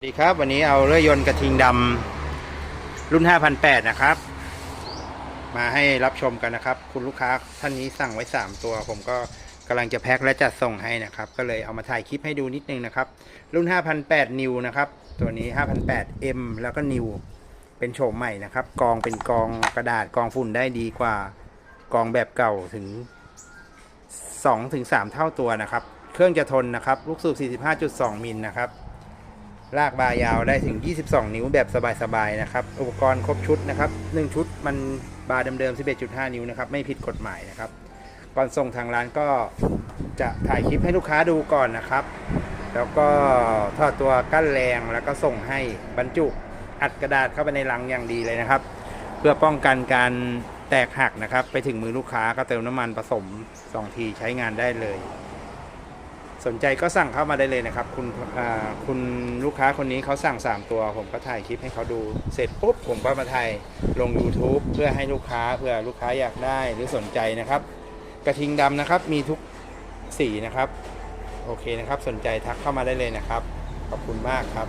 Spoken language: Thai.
สวัสดีครับ วันนี้เอาเรื่อยยนต์กระทิงดำรุ่น 5,800 นะครับ มาให้รับชมกันนะครับ คุณลูกค้าท่านนี้สั่งไว้ 3 ตัว ผมก็กำลังจะแพ็คและจัดส่งให้นะครับ ก็เลยเอามาถ่ายคลิปให้ดูนิดนึงนะครับ รุ่น 5,800 นิวนะครับ ตัวนี้ 5,800 M แล้วก็นิวเป็นโฉมใหม่นะครับ กองเป็นกองกระดาษกองฝุ่นได้ดีกว่ากองแบบเก่าถึง 2-3ถึง3เท่าตัวนะครับ เครื่องจะทนนะครับ ลูกสูบ 45.2 มิลนะครับ ลากบายาวได้ถึง 22 นิ้วแบบสบายๆนะครับ อุปกรณ์ครบชุดนะครับ 1 ชุดมันบาร์เดิมๆ 11.5 นิ้วนะครับ ไม่ผิดกฎหมายนะครับ ก่อนส่งทางร้านก็จะถ่ายคลิปให้ลูกค้าดูก่อนนะครับ แล้วก็ทอดตัวกั้นแรงแล้วก็ส่งให้บรรจุอัดกระดาษเข้าไปในลังอย่างดีเลยนะครับ เพื่อป้องกันการแตกหักนะครับ ไปถึงมือลูกค้าก็เติมน้ำมันผสม 2 ทีใช้งานได้เลย สนใจก็สั่งเข้ามาได้เลยนะครับ คุณคุณลูกค้าคนนี้เขาสั่ง 3 ตัว ผมก็ถ่ายคลิปให้เขาดูเสร็จปุ๊บผมก็มาถ่ายลง YouTube เพื่อให้ลูกค้าเพื่อลูกค้าอยากได้หรือสนใจนะครับ กระทิงดำนะครับมีทุกสีนะครับ โอเคนะครับ สนใจทักเข้ามาได้เลยนะครับ ขอบคุณมากครับ